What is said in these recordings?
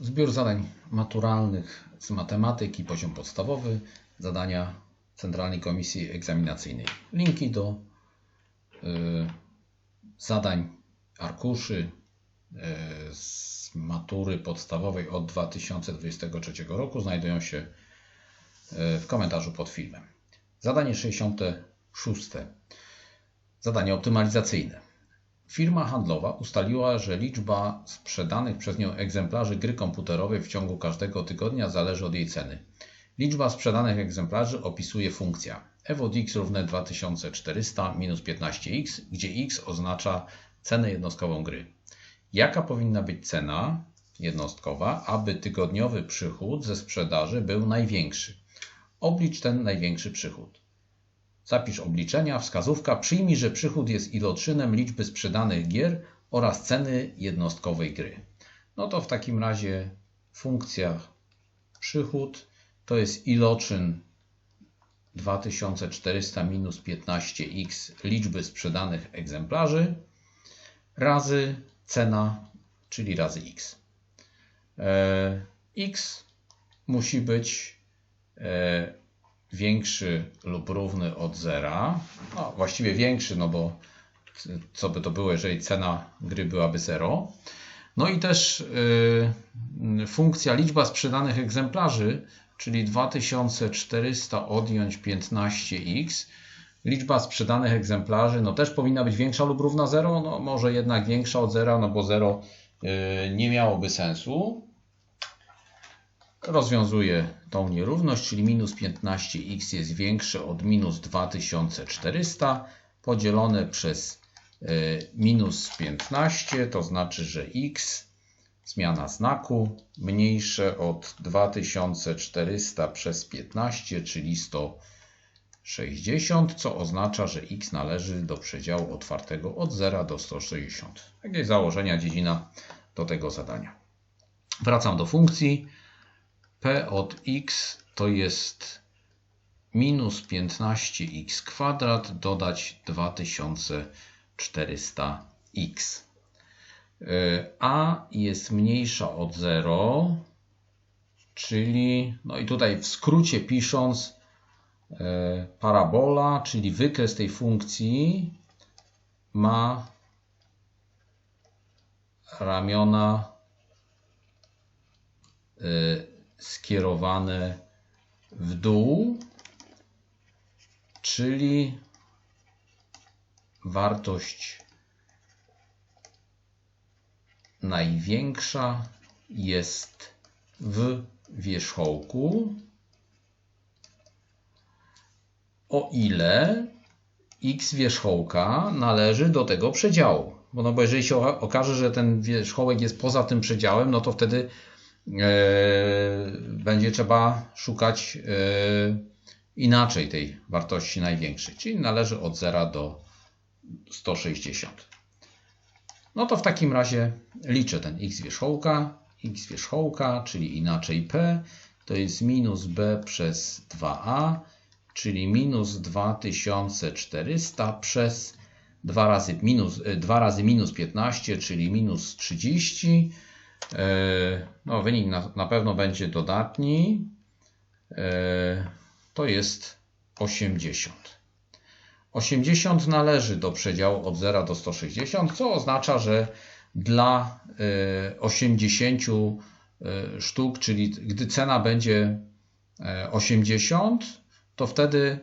Zbiór zadań maturalnych z matematyki, poziom podstawowy, zadania Centralnej Komisji Egzaminacyjnej. Linki do y, zadań, arkuszy y, z matury podstawowej od 2023 roku znajdują się y, w komentarzu pod filmem. Zadanie 66. Zadanie optymalizacyjne. Firma handlowa ustaliła, że liczba sprzedanych przez nią egzemplarzy gry komputerowej w ciągu każdego tygodnia zależy od jej ceny. Liczba sprzedanych egzemplarzy opisuje funkcja f od x równe 2400 minus 15x, gdzie x oznacza cenę jednostkową gry. Jaka powinna być cena jednostkowa, aby tygodniowy przychód ze sprzedaży był największy? Oblicz ten największy przychód. Zapisz obliczenia, wskazówka. Przyjmij, że przychód jest iloczynem liczby sprzedanych gier oraz ceny jednostkowej gry. No to w takim razie funkcja przychód to jest iloczyn 2400 minus 15x liczby sprzedanych egzemplarzy razy cena, czyli razy x. E, x musi być e, większy lub równy od zera. No, właściwie większy, no bo co by to było, jeżeli cena gry byłaby 0. No i też y, funkcja liczba sprzedanych egzemplarzy, czyli 2400 odjąć 15x. Liczba sprzedanych egzemplarzy no też powinna być większa lub równa 0, no może jednak większa od 0, no bo 0 y, nie miałoby sensu. Rozwiązuję tą nierówność, czyli minus 15x jest większe od minus 2400 podzielone przez e, minus 15, to znaczy, że x, zmiana znaku, mniejsze od 2400 przez 15, czyli 160, co oznacza, że x należy do przedziału otwartego od 0 do 160. Takie założenia dziedzina do tego zadania. Wracam do funkcji. P od x to jest minus 15x kwadrat dodać 2400x. A jest mniejsza od 0, czyli, no i tutaj w skrócie pisząc, e, parabola, czyli wykres tej funkcji ma ramiona e, skierowane w dół, czyli wartość największa jest w wierzchołku, o ile x wierzchołka należy do tego przedziału. Bo, no bo jeżeli się okaże, że ten wierzchołek jest poza tym przedziałem, no to wtedy będzie trzeba szukać e, inaczej tej wartości największej, czyli należy od 0 do 160. No to w takim razie liczę ten x wierzchołka, x wierzchołka, czyli inaczej p, to jest minus b przez 2a, czyli minus 2400 przez 2 razy minus, 2 e, razy minus 15, czyli minus 30, E, no, wynik na, na pewno będzie dodatni. E, to jest 80. 80 należy do przedziału od 0 do 160, co oznacza, że dla 80 e, sztuk, czyli gdy cena będzie 80, to wtedy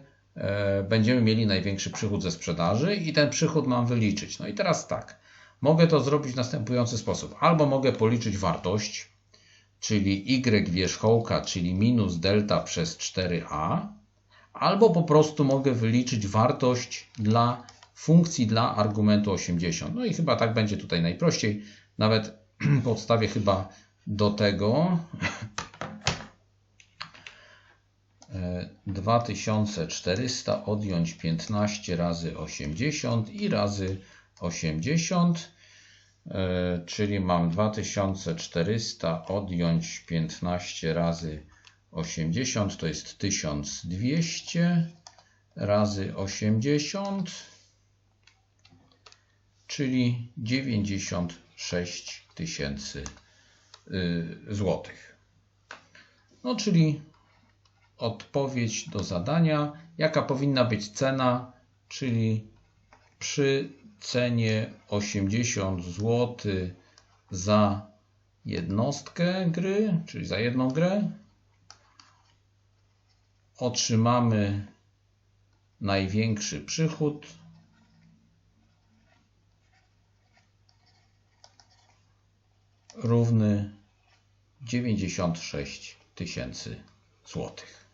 będziemy mieli największy przychód ze sprzedaży i ten przychód mam wyliczyć. No i teraz tak. Mogę to zrobić w następujący sposób. Albo mogę policzyć wartość, czyli y wierzchołka, czyli minus delta przez 4a, albo po prostu mogę wyliczyć wartość dla funkcji dla argumentu 80. No i chyba tak będzie tutaj najprościej. Nawet podstawię chyba do tego 2400 odjąć 15 razy 80 i razy 80, e, czyli mam 2400 odjąć 15 razy 80 to jest 1200 razy 80, czyli 96 tysięcy y, złotych. No, czyli odpowiedź do zadania, jaka powinna być cena, czyli przy cenie 80 zł za jednostkę gry, czyli za jedną grę, otrzymamy największy przychód równy 96 tysięcy złotych.